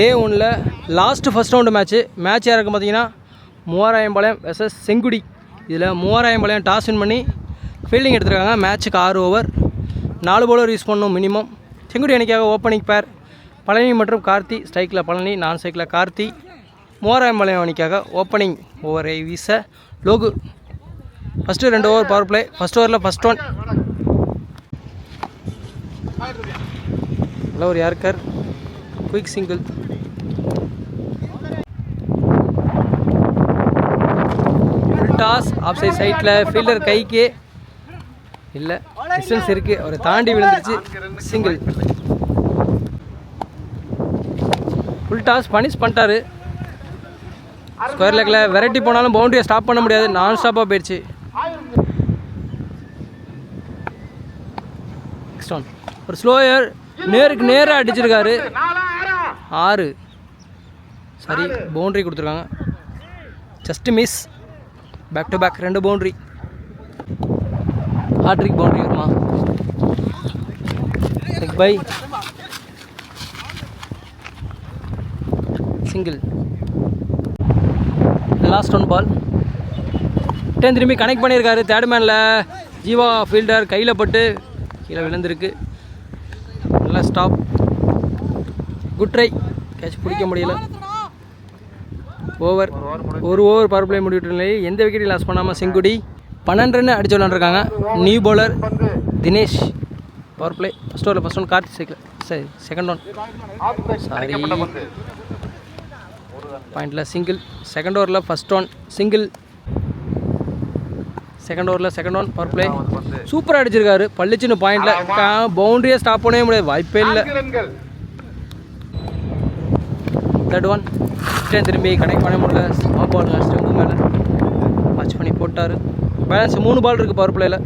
டே ஒனில் last first round match match யாருக்கு பார்த்தீங்கன்னா மூவாராயம்பாளையம் வெசஸ் செங்குடி. இதில் மூவாராயம்பாளையம் டாஸ் வின் பண்ணி ஃபீல்டிங் எடுத்திருக்காங்க. மேட்ச்சுக்கு ஆறு ஓவர் நாலு பவுலர் யூஸ் பண்ணணும் மினிமம் செங்குடி அணிக்காக ஓப்பனிங் பேர் பழனி மற்றும் கார்த்தி ஸ்ட்ரைக்கில் பழனி நான் ஸ்ட்ரைக்கில் கார்த்தி. மூவாராயம்பாளையம் அணிக்காக ஓப்பனிங் ஓவரை வீச லோகு. ஃபஸ்ட்டு ரெண்டு ஓவர் பவர் பிளே ஃபஸ்ட் ஓவரில் ஃபஸ்ட் ஒன் நல்ல ஒரு yorker quick single toss off side சைட்டில் ஃபீல்டர் கைக்கு. இல்லை டிஸ்டன்ஸ் இருக்குது அவரை தாண்டி விழுந்துருச்சு. சிங்கிள் ஃபுல் டாஸ் பனிஷ் பண்ணிட்டாரு. ஸ்கொயர் லெக்கில் வெரைட்டி போனாலும் பவுண்டரியை ஸ்டாப் பண்ண முடியாது. நான் ஸ்டாப்பாக போயிடுச்சு. நெக்ஸ்ட் ஒன் ஒரு ஸ்லோயர் நேருக்கு நேராக அடிச்சிருக்காரு. ஆறு. சரி பவுண்ட்ரி கொடுத்துருக்காங்க. Just miss back to back ரெண்டு பவுண்ட்ரி ஹாட்ரிக் பவுண்ட்ரி வருமா? Bye single last one ball ten திரும்பி கனெக்ட் பண்ணியிருக்காரு. தேர்ட் மேனில் ஜீவா ஃபீல்டர் கையில் பட்டு கீழே விழுந்திருக்கு. நல்லா ஸ்டாப் குட் ட்ரை கேட்ச் பிடிக்க முடியல. ஓவர் ஒரு ஓவர் பவர் பிளே முடிவிட்ட நிலையில் எந்த விக்கெட்டையும் லாஸ் பண்ணாமல் செங்குடி பன்னெண்டு ரன் அடிச்சு விளாண்டுருக்காங்க new bowler Dinesh. Power play first ஓவரில் ஃபஸ்ட் ஒன் கார்த்திக் சைக்கிள். சரி செகண்ட் ஒன் சாரி பாயிண்டில் சிங்கிள் செகண்ட் ஓவரில் ஃபஸ்ட் ஒன் சிங்கிள் செகண்ட் ஓவரில் செகண்ட் ஒன் பவர் பிளே சூப்பராக அடிச்சிருக்காரு. பள்ளிச்சின்னு பாயிண்டில் பவுண்டரியாக ஸ்டாப் பண்ணவே முடியாது. வாய்ப்பே இல்லை. தேர்ட் ஒன் ரிட்டர்ன் திரும்பி கனெக்ட் பண்ண முடியல? ஸ்மால் பால் ஸ்டெம்பு மேலே வாட்ச் பண்ணி போட்டார். பேலன்ஸ் மூணு பால் இருக்குது பவர் பிளேயில்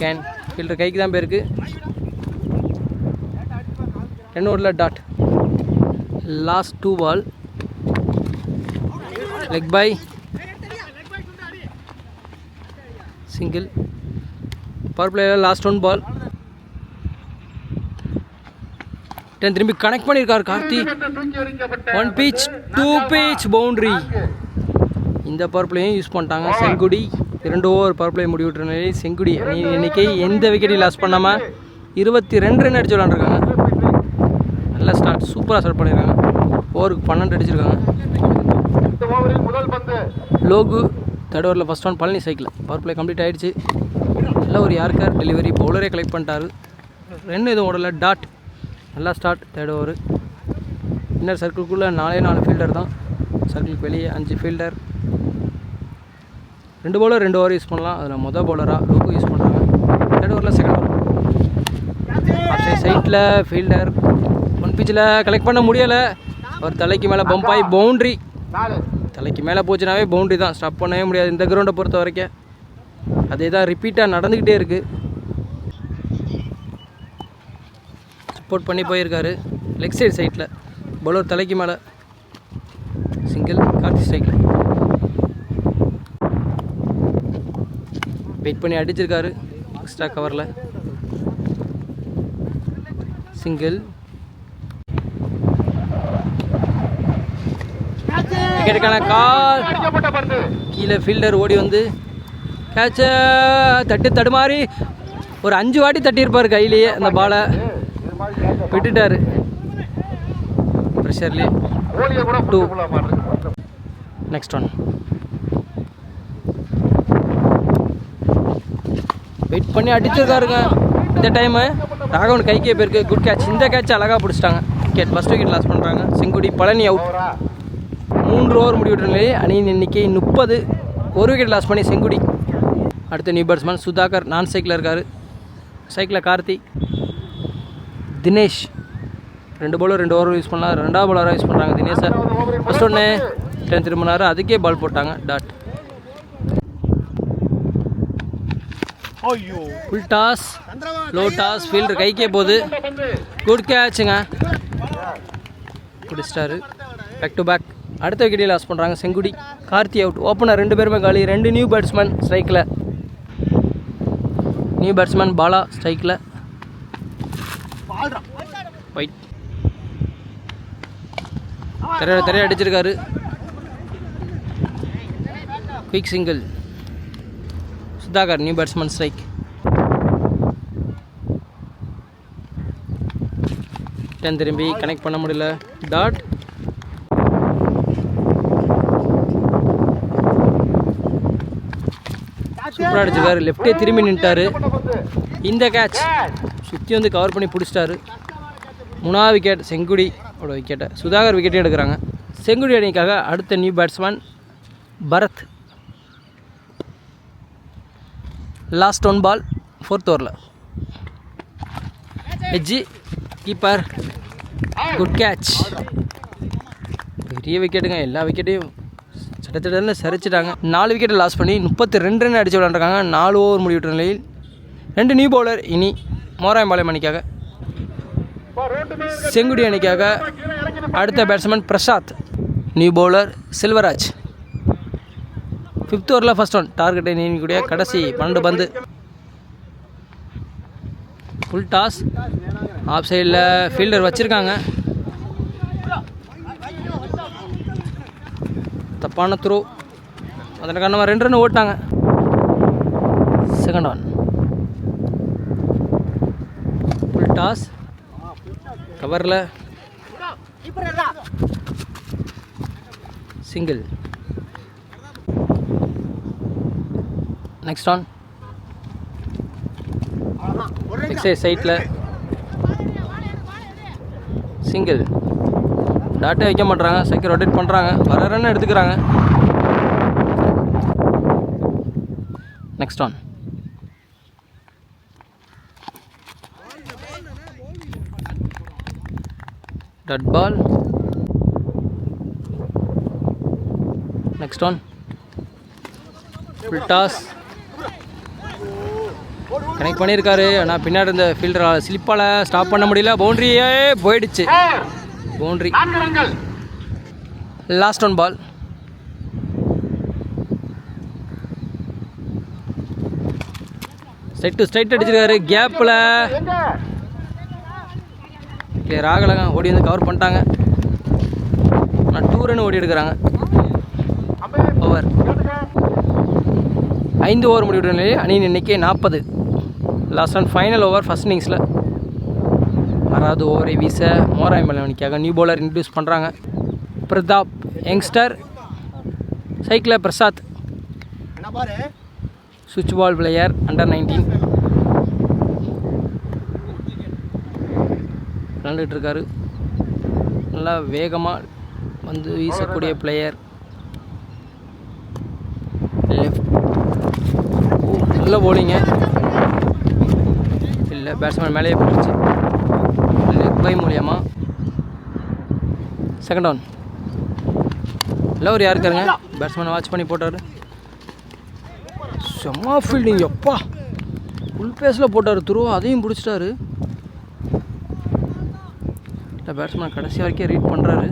கேன் ஃபீல்டர் கைக்கு தான் போயிருக்கு. டென் ஓவரில் dot last two ball leg bye single power பிளேயில் last one ball ten திரும்பி கனெக்ட் பண்ணியிருக்காரு Karthi. One pitch two pitch boundary இந்த பவர் யூஸ் பண்ணிட்டாங்க செங்குடி. இரண்டு ஓவர் பவர் பிளே முடிவிட்ட நிலையில் செங்குடி அணி இன்னைக்கு எந்த விக்கெட்டையும் லாஸ் பண்ணாமல் இருபத்தி ரெண்டு ரன் அடிச்சு விளாண்டுருக்காங்க நல்ல ஸ்டார்ட் சூப்பராக ஸ்டார்ட் பண்ணியிருக்காங்க. ஓவருக்கு பன்னெண்டு அடிச்சிருக்காங்க. லோகு தேர்ட் ஓவரில் first one Palani cycle power play complete ஆகிடுச்சு நல்ல ஒரு யாருக்கார் டெலிவரி பவுலரே கலெக்ட் பண்ணிட்டாரு. ரெண்டு எதுவும் ஓடல. டாட் நல்லா ஸ்டார்ட் தேர்ட் ஓவர் இன்னர் சர்க்கிள்குள்ளே நாலே நாலு ஃபீல்டர் தான். சர்க்கிளுக்கு வெளியே அஞ்சு ஃபீல்டர் ரெண்டு பவுலர் ரெண்டு ஓவர் யூஸ் பண்ணலாம். அதில் மொதல் பவுலராக லோகு யூஸ் பண்ணுறாங்க தேர்ட் ஓவரில் செகண்ட் ஓவர் சைட்டில் ஃபீல்டர் ஒன் பிச்சில் கலெக்ட் பண்ண முடியலை. அவர் தலைக்கு மேலே பம்பாய் பவுண்ட்ரி தலைக்கு மேலே போச்சுனாவே பவுண்ட்ரி தான். ஸ்டாப் பண்ணவே முடியாது. இந்த கிரவுண்டை பொறுத்த வரைக்கும். அதே தான் ரிப்பீட்டாக நடந்துக்கிட்டே இருக்குது சப்போர்ட் பண்ணி போயிருக்காரு. லெக் சைடு சைட்டில் பவுலர் தலைக்கு மேலே. சிங்கிள் கார்த்தி ஸ்ட்ரைக்கில் வெயிட் பண்ணி அடிச்சிருக்காரு. எக்ஸ்ட்ரா கவரில் சிங்கிள் விக்கெட்டுக்கான கால். கீழே ஃபீல்டர் ஓடி வந்து. கேட்ச தட்டு தடுமாறி. ஒரு அஞ்சு வாட்டி தட்டியிருப்பார் கையிலேயே அந்த பாலை விட்டுட்டாரு. ப்ரெஷர்லேயே டூ நெக்ஸ்ட் ஒன் வெயிட் பண்ணி அடிச்சிருக்காருங்க. இந்த டைமு ராகவன் கைக்கே போயிருக்கு. குட் கேட்ச் இந்த கேட்ச் அழகாக பிடிச்சிட்டாங்க. விக்கெட் ஃபஸ்ட் விக்கெட் லாஸ் பண்ணுறாங்க செங்குடி பழனி அவுட் மூன்று ஓவர் முடிவிட்ட நிலையில் அணியின் எண்ணிக்கை முப்பது. ஒரு விக்கெட் லாஸ் பண்ணி செங்குடி. அடுத்த நியூ பேட்ஸ்மேன் சுதாகர். நான் சைக்கிளில் இருக்கார். சைக்கிளில் கார்த்தி. தினேஷ். ரெண்டு பவுலர் ரெண்டு ஓவர் யூஸ் பண்ணலாம். ரெண்டாவது பவுலராக யூஸ் பண்ணுறாங்க தினேஷை. ஃபஸ்ட் ஒன்று டென் திரும்பினாரு. அதுக்கே பால் போட்டாங்க. Dot full toss low toss fielder கைக்கே போகுது. குட் கேட்சுங்க பிடிச்சிட்டாரு. பேக் டு பேக் அடுத்த விக்கெட்டே லாஸ் பண்ணுறாங்க செங்குடி. கார்த்தி அவுட் ஓப்பனர் ரெண்டு பேருமே காலி. ரெண்டு நியூ பேட்ஸ்மேன் ஸ்ட்ரைக்கில் நியூ பேட்ஸ்மேன் பாலா ஸ்ட்ரைக்கில் திரைய திரைய அடிச்சிருக்காரு. Quick single Sudhakar new batsman strike then திரும்பி கனெக்ட் பண்ண முடியல. டாட் சூப்பராக அடிச்சிருக்காரு. லெஃப்டே திரும்பி நின்ட்டாரு இந்த கேட்ச் சுற்றி வந்து கவர் பண்ணி பிடிச்சிட்டாரு. மூணாவது விக்கெட் செங்குடி. ஓட விக்கெட்டை சுதாகர் விக்கெட்டே எடுக்கிறாங்க. செங்குடி அணிக்காக அடுத்த new batsman Bharath. Last one ball fourth ஓவரில் எஜ்ஜி கீப்பர் குட் கேட்ச் பெரிய விக்கெட்டுங்க எல்லா விக்கெட்டையும் சட்டத்திட்டத்தில் சரிச்சிட்டாங்க. நாலு விக்கெட்டை லாஸ் பண்ணி முப்பத்தி ரெண்டு ரன் அடிச்சு விளாண்டுருக்காங்க நாலு ஓவர் முடிவிட்ட நிலையில். ரெண்டு நியூ பவுலர் இனி மோராயம்பாளையம் அணிக்காக. செங்குடி அணிக்காக அடுத்த batsman Prasad new bowler Selvaraj. Fifth ஓவரில் ஃபஸ்ட் ஒன் டார்கெட்டை நீங்கக்கூடிய கடைசி பன்னெண்டு பந்து. ஃபுல் டாஸ் ஆஃப் சைடில் ஃபீல்டர் வச்சுருக்காங்க. தப்பான த்ரோ அதன் காரணமாக ரெண்டு ரன் ஓட்டாங்க செகண்ட் ஒன் ஃபுல் டாஸ் கவரில். சிங்கிள் நெக்ஸ்ட் ஆன் நெக்ஸ்ட் சைட்டில் சிங்கிள் டாட்டே வைக்க மாட்றாங்க. சைக்கிள் ரொட்டேட் பண்ணுறாங்க வர ரன்னு எடுத்துக்கிறாங்க. Next on dot ball next one full toss connect பண்ணியிருக்காரு. ஆனால் பின்னாடி இருந்த ஃபீல்டரால் ஸ்லிப்பால் ஸ்டாப் பண்ண முடியல. பவுண்ட்ரியே போயிடுச்சு. Boundary. Last one ball straight straight அடிச்சிருக்காரு. கேப்பில் கிளியர் ஆகலைங்க ஓடி வந்து கவர் பண்ணிட்டாங்க. ஆனால் டூ ரன் ஓடி எடுக்கிறாங்க. ஓவர் ஐந்து ஓவர் முடிவுடைய நிலையில் அணியின் எண்ணிக்கை நாற்பது. Last and final over first இன்னிங்ஸில் ஆறாவது ஓவரை வீச மோராயம்பலம் அணிக்காக நியூ பவுலர் இன்ட்ரடியூஸ் பண்ணுறாங்க பிரதாப் யங்ஸ்டர் சைக்கிளில் பிரசாத். சுவிட்ச் பால் பிளேயர் அண்டர் நைன்டீன் விளாண்டுட்டு இருக்காரு நல்லா வேகமாக வந்து வீசக்கூடிய பிளேயர் லெஃப்ட் நல்ல போலிங்க இல்லை பேட்ஸ்மேன் மேலேயே போட்டுருச்சு லெக் பை மூலியமாக செகண்ட் டவுன் இல்லை ஒரு யார் இருக்காருங்க? பேட்ஸ்மேனை வாட்ச் பண்ணி போட்டார். செம்மா ஃபீல்டிங் எப்பா. ஃபுல் பேஸில் போட்டார். துருவா அதையும் பிடிச்சிட்டாரு. இல்லை பேட்ஸ்மேன் கடைசி வரைக்கும் ரீட் பண்ணுறாரு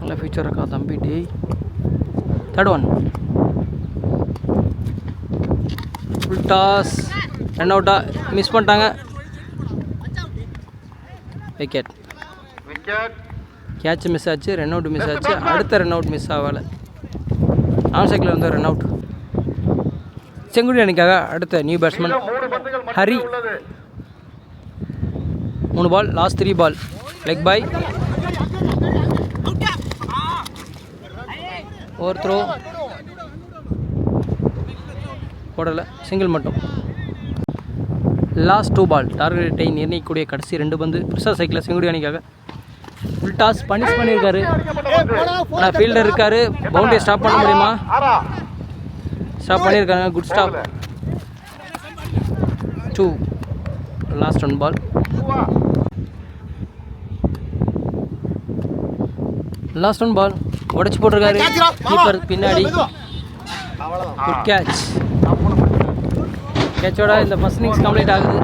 நல்ல ஃபியூச்சர் இருக்கா தம்பி டேய். Third one full toss run அவுட்டா மிஸ் பண்ணிட்டாங்க. விக்கெட் கேட்ச் மிஸ் ஆச்சு ரன் அவுட் மிஸ் ஆச்சு. அடுத்த ரன் அவுட் மிஸ் ஆகலை. ஆன் சைக்கிள் வந்து ரன் அவுட் செங்குடி அணிக்காக அடுத்த நியூ பேட்ஸ்மேன் ஹரி. மூணு பால் last three ball leg bye over throw போடலை. சிங்கிள் மட்டும். லாஸ்ட் டூ பால் டார்கெட்டை நிர்ணயிக்கக்கூடிய கடைசி ரெண்டு பந்து. பிரசாத் சைக்கிளில் செங்குடி அணிக்காக. ஃபுல் டாஸ் பனிஷ் பண்ணியிருக்காரு. ஆனால் ஃபீல்டர் இருக்காரு. பவுண்டரி ஸ்டாப் பண்ண முடியுமா? ஸ்டாப் பண்ணியிருக்காங்க. Good stop to last one ball last one ball உடச்சி போட்டிருக்காரு. கீப்பர் பின்னாடி. குட் கேட்ச் கேட்சோட இந்த ஃபர்ஸ்ட் இன்னிங்ஸ் கம்ப்ளீட் ஆகுது.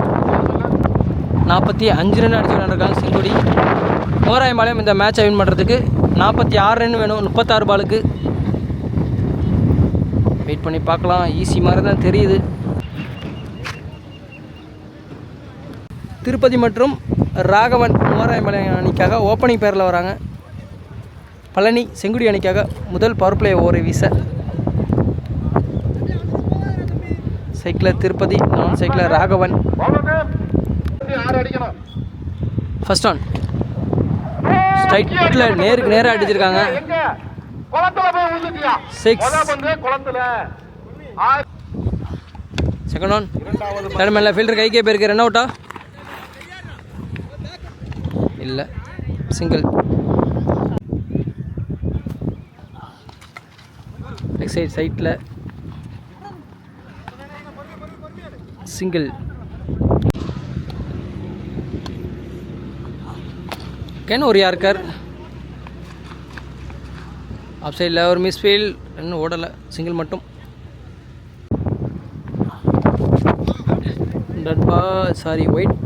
நாற்பத்தி அஞ்சு ரன் அடிச்சு விளையாண்டுருக்காங்க செங்குடி ஓராயம்பாளையம் இந்த மேட்சை வின் பண்ணுறதுக்கு நாற்பத்தி ஆறு ரன் வேணும். முப்பத்தாறு பாலுக்கு வெயிட் பண்ணி பார்க்கலாம். ஈஸி மாதிரி தான் தெரியுது. திருப்பதி மற்றும் ராகவன் மூவாராயம்பாளையம் அணிக்காக ஓப்பனிங் பேரில் வராங்க. பழனி செங்குடி அணிக்காக முதல் பவர் பிளே ஓரை வீச. சைக்கிளில் திருப்பதி நான் சைக்கிளில் ராகவன். ஃபர்ஸ்ட் ஆன் ஸ்ட்ரைட்டில் நேருக்கு நேராக அடிச்சிருக்காங்க. சிக்ஸ் செகண்ட் ஆன் தேர்ட் மேல ஃபீல்டர் கைக்கே போயிருக்கு. ரன் அவுட்டா இல்லை. சிங்கிள் லெக் சைட் சைட்டில் சிங்கிள் கேன் ஒரு யார்கர் ஆஃப் சைடில் ஒரு மிஸ் ஃபீல் இன்னும் ஓடலை. சிங்கிள் மட்டும். டட்பா சாரி ஒயிட்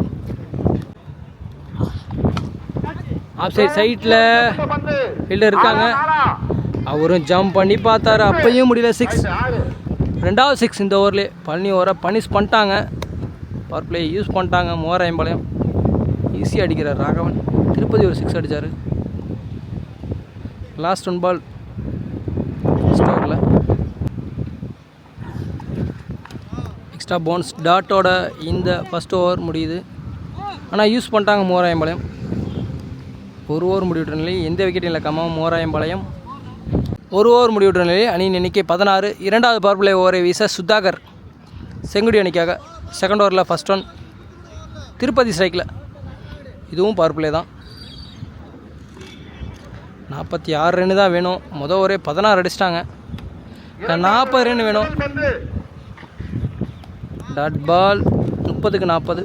ஆஃப் சைட் சைட்டில் ஃபீல்டர் இருக்காங்க. அவரும் ஜம்ப் பண்ணி பார்த்தாரு. அப்பையும் முடியல சிக்ஸ் ரெண்டாவது சிக்ஸ் இந்த ஓவர்லேயே. பழனி ஓவரை பனிஷ் பண்ணிட்டாங்க. பவர் பிளே யூஸ் பண்ணிட்டாங்க மோராயம்பாளையம் ஈஸியாக அடிக்கிறார் ராகவன். திருப்பதி ஒரு சிக்ஸ் அடித்தார் லாஸ்ட் ஒன் பால் ஸ்டோரில் எக்ஸ்ட்ரா போன்ஸ் டாட்டோட இந்த ஃபஸ்ட் ஓவர் முடியுது. ஆனால் யூஸ் பண்ணிட்டாங்க மோராயம்பாளையம் ஒரு ஓவர் முடிவுற்ற நிலையில் எந்த விக்கெட்டும் இழக்காம மோராயம்பாளையம்? ஒரு ஓவர் முடிவுற்ற நிலையில் அணியின் எண்ணிக்கை பதினாறு. இரண்டாவது பவர் பிளே ஓவரை வீச சுதாகர் செங்குடி அணிக்காக செகண்ட் ஓவரில் ஃபஸ்ட் ஒன் திருப்பதி ஸ்ட்ரைக்கில் இதுவும் பவர் பிளே தான். நாற்பத்தி ஆறு ரன்னு தான் வேணும். மொதல் ஓவரே பதினாறு அடிச்சிட்டாங்க. நாற்பது ரன் வேணும். டாட் பால் முப்பதுக்கு நாற்பது.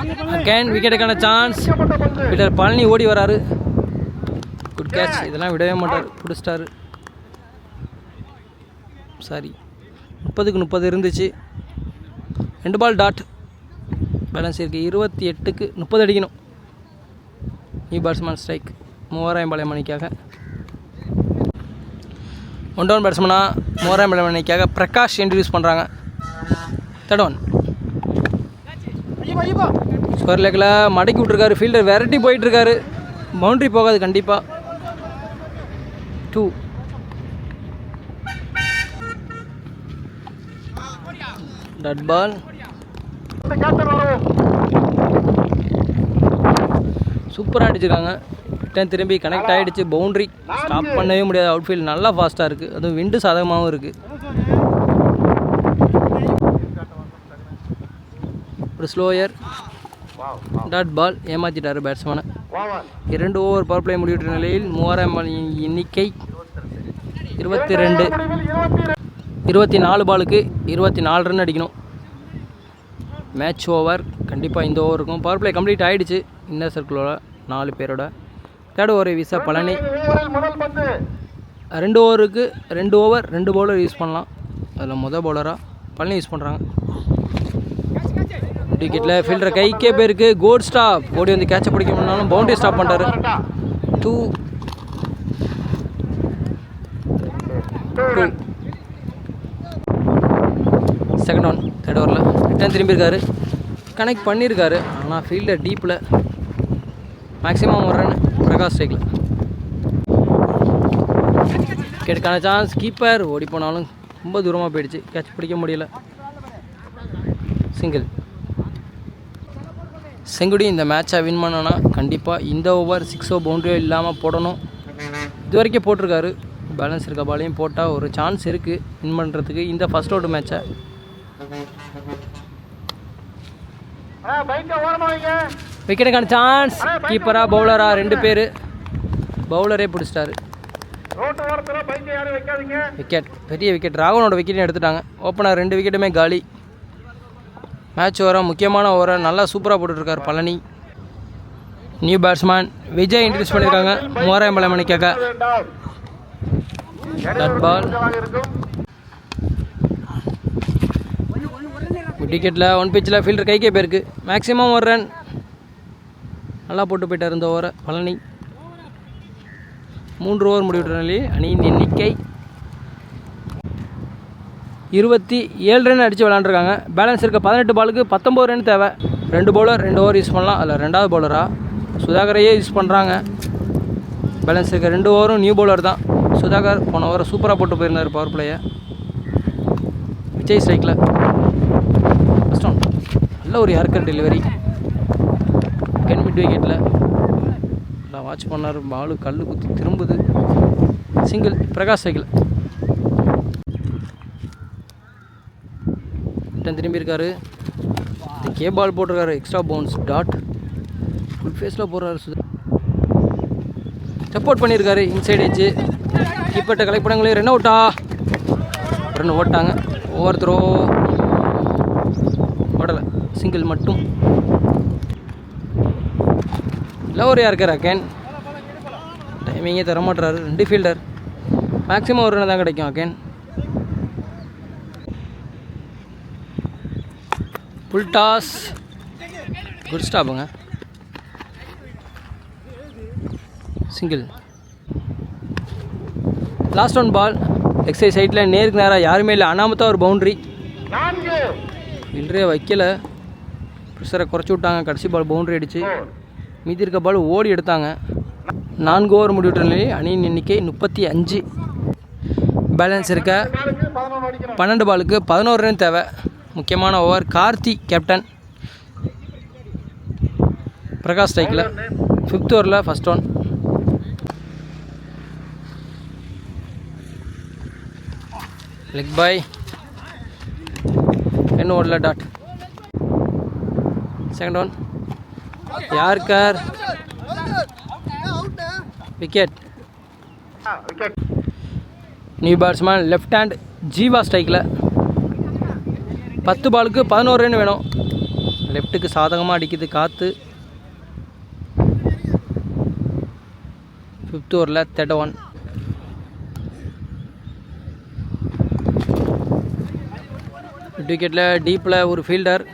அகேன் விக்கெட்டுக்கான சான்ஸ் விட்டர் பழனி ஓடி வராரு. குட் கேட்ச் இதெல்லாம் விடவே மாட்டார். பிடிச்சிட்டாரு. சாரி முப்பதுக்கு முப்பது இருந்துச்சு. ரெண்டு பால் டாட் பேலன்ஸ் இருக்குது இருபத்தி எட்டுக்கு முப்பது அடிக்கணும். நியூ பேட்ஸ்மேன் ஸ்ட்ரைக் மூவாயிரம் பாளையம் மணிக்காக ஒன் டவுன் பேட்ஸ்மனா மூவாயிரம் பாளையம் மணிக்காக பிரகாஷ் இன்ட்ரடியூஸ் பண்ணுறாங்க தேர்ட் ஒன் ஸ்கொயர் லெக்கில் மடக்கி விட்ருக்காரு ஃபீல்டர் விரட்டி போயிட்டுருக்காரு. பவுண்ட்ரி போகாது கண்டிப்பாக டூ டட் பால் சூப்பராக அடிச்சிருக்காங்க. ரிட்டர்ன் திரும்பி கனெக்ட் ஆகிடுச்சு பவுண்ட்ரி ஸ்டாப் பண்ணவே முடியாது. அவுட்ஃபீல்ட் நல்லா ஃபாஸ்ட்டாக இருக்குது அதுவும் விண்டு சாதகமாகவும் இருக்குது ஒரு ஸ்லோயர் டாட் பால் ஏமாற்றிட்டார் பேட்ஸ்மேனை இரண்டு ஓவர் பவர் பிளே முடிவுற்ற நிலையில் மூவாயிரம் எண்ணிக்கை இருபத்தி ரெண்டு இருபத்தி நாலு பாலுக்கு இருபத்தி நாலு ரன் அடிக்கணும். மேட்ச் ஓவர் கண்டிப்பாக இந்த ஓவர் இருக்கும் பவர் பிளே கம்ப்ளீட் ஆகிடுச்சு இன்னர் சர்க்கிளோட நாலு பேரோட. தேர்ட் ஓவரை வீச பழனி. ரெண்டு ஓவருக்கு ரெண்டு ஓவர் ரெண்டு பவுலர் யூஸ் பண்ணலாம். அதில் மொதல் பவுலராக பழனி யூஸ் பண்ணுறாங்க டிக்கெட்டில் ஃபீல்டர் கைக்கே பேருக்கு கோட் ஸ்டாப் ஓடி வந்து கேட்சை பிடிக்க முடியாலும் பவுண்டரி ஸ்டாப் பண்ணிட்டாரு two two second one third ஓவரில் ரிட்டர்ன் திரும்பியிருக்காரு. கனெக்ட் பண்ணியிருக்காரு. ஆனால் ஃபீல்டர் டீப்பில் மேக்ஸிமம் வர்றேன்னு பிரகாஷ் ஸ்ட்ரைக்கில் கேட்டுக்கான சான்ஸ் கீப்பர் ஓடி போனாலும் ரொம்ப தூரமாக போயிடுச்சு. கேட்ச் பிடிக்க முடியல. சிங்கிள் செங்குடி இந்த மேட்சை வின் பண்ணனா கண்டிப்பாக இந்த ஓவர் சிக்ஸோ பவுண்டரியோ இல்லாமல் போடணும். இது வரைக்கும் போட்டிருக்காரு. பேலன்ஸ் இருக்க பாலையும் போட்டால் ஒரு சான்ஸ் இருக்குது வின் பண்ணுறதுக்கு இந்த ஃபஸ்ட் அவுட் மேட்சை விக்கெட்டுக்கான சான்ஸ் கீப்பரா பவுலரா ரெண்டு பேர். பவுலரே பிடிச்சிட்டாரு. விக்கெட் பெரிய விக்கெட் ராகுனோட விக்கெட்டையும் எடுத்துட்டாங்க. ஓப்பனர் ரெண்டு விக்கெட்டுமே காலி. மேட்ச் ஓரம் முக்கியமான ஓவரை நல்லா சூப்பராக போட்டுட்ருக்காரு Palani. New batsman Vijay introduce பண்ணியிருக்காங்க மூவாயிரம் பழமணி கேட்க டட் பால் விக்கெட்டில் ஒன் பிச்சில் ஃபீல்டர் கைக்கே போயிருக்கு. மேக்ஸிமம் ஒரு ரன் நல்லா போட்டு போயிட்டார் இந்த ஓவரை பழனி. மூன்று ஓவர் முடிவிட்ட நிலையில் அணியின் எண்ணிக்கை இருபத்தி ஏழு ரன் அடித்து விளாண்டுருக்காங்க பேலன்ஸ் இருக்க பதினெட்டு பாலுக்கு பத்தொம்போது ரன் தேவை. ரெண்டு பவுலர் ரெண்டு ஓவர் யூஸ் பண்ணலாம். அதில் ரெண்டாவது பவுலராக சுதாகரையே யூஸ் பண்ணுறாங்க பேலன்ஸ் இருக்க ரெண்டு ஓவரும் நியூ பவுலர் தான். சுதாகர் போன ஓவர் சூப்பராக போட்டு போயிருந்தார் பவர் பிளேயை விஜய் ஸ்ட்ரைக்கில் கஷ்டம் நல்ல ஒரு ஹேர்கட் டெலிவரி கென் மிட் விக்கெட்டில் நல்லா வாட்ச் பண்ணார். பாலு கல் குத்தி திரும்புது. சிங்கிள் பிரகாஷ் சைக்கிள் ரிட்டன் திரும்பி இருக்காரு. கே பால் போட்டிருக்காரு எக்ஸ்ட்ரா பவுன்ஸ் டாட் ஃபுல் ஃபேஸில் போடுறாரு சுதா. சப்போர்ட் பண்ணியிருக்காரு இன்சைட் எஜ்ஜு கீப்பர்ட்ட கலெக்ட் பண்ணங்களே ரன் அவுட்டா ரன் ஓட்டாங்க ஓவர் த்ரோ ஓடலை. சிங்கிள் மட்டும். லவர் யாருக்கார் அகேன்? டைமிங்கே தர மாட்டுறாரு ரெண்டு ஃபீல்டர் மேக்ஸிமம் ஒரு ரன் தான் கிடைக்கும் அக்கேன் ஃபுல் டாஸ் குட் ஸ்டாப்புங்க சிங்கிள் லாஸ்ட் ஒன் பால் எக்ஸைஸ் சைட்டில் நேருக்கு நேராக யாருமே இல்லை. அனாமத்தான் ஒரு பவுண்ட்ரி இன்றே வைக்கல. ப்ரெஷரை குறைச்சி விட்டாங்க. கடைசி பால் பவுண்ட்ரி அடிச்சு. மீதி இருக்க பால் ஓடி எடுத்தாங்க. நான்கு ஓவர் முடிவிட்ட நிலையில் அணியின் எண்ணிக்கை முப்பத்தி அஞ்சு. பேலன்ஸ் இருக்க. பன்னெண்டு பாலுக்கு பதினோரு ரன் தேவை. முக்கியமான ஓவர். கார்த்தி கேப்டன் பிரகாஷ் ஸ்ட்ரைக்கில் ஃபிஃப்த் ஓவரில் ஃபஸ்ட் ஒன் லெக் பாய் என்ன ஓடல dot second one yorker wicket new batsman left hand Jeeva ஸ்ட்ரைக்கில் பத்து பாலுக்கு பதினோரு ரன் வேணும். லெஃப்ட்டுக்கு சாதகமாக அடிக்குது காற்று ஃபிஃப்த் ஓவரில் தேர்ட் ஒன் விக்கெட்டில் டீப்பில் ஒரு ஃபீல்டர்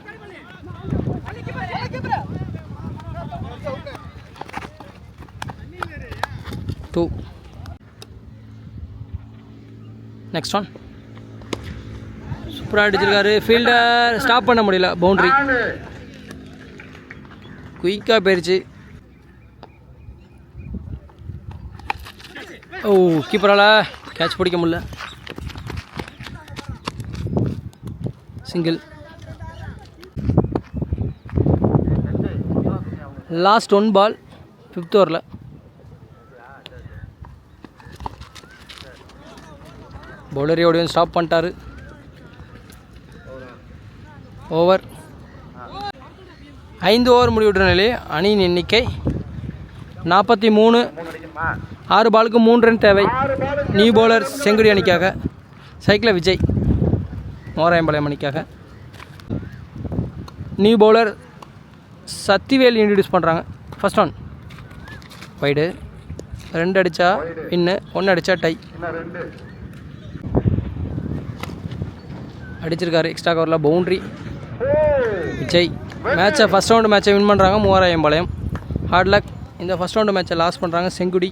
டூ நெக்ஸ்ட் ஒன் சூப்பராக அடிச்சிருக்காரு. ஃபீல்டர் ஸ்டாப் பண்ண முடியல. பவுண்ட்ரி குயிக்காக போயிடுச்சு ஓ கீப்பரால் கேட்ச் பிடிக்க முடியல. Single last one ball fifth ஓவரில் பவுலரையோடையும் ஸ்டாப் பண்ணிட்டாரு. ஓவர். ஐந்து ஓவர் முடிவுற்ற நிலையில் அணியின் எண்ணிக்கை நாற்பத்தி மூணு. ஆறு பாலுக்கு மூன்று ரன் தேவை. நியூ பவுலர் செங்குடி அணிக்காக. சைக்கிளில் விஜய் மோராயம்பாளையம் அணிக்காக. நியூ பவுலர் சத்திவேல் இன்ட்ரடியூஸ் பண்ணுறாங்க ஃபஸ்ட் ஒன் வைடு ரெண்டு அடித்தா இன்னு ஒன்று அடித்தா டை அடிச்சிருக்காரு எக்ஸ்ட்ரா கவரில் பவுண்ட்ரி விஜய். மேட்சை ஃபஸ்ட் ரவுண்டு மேட்சை வின் பண்ணுறாங்க மூவாராயம் பாளையம் ஹார்ட் லக் இந்த ஃபஸ்ட் ரவுண்டு மேட்சை லாஸ் பண்ணுறாங்க செங்குடி.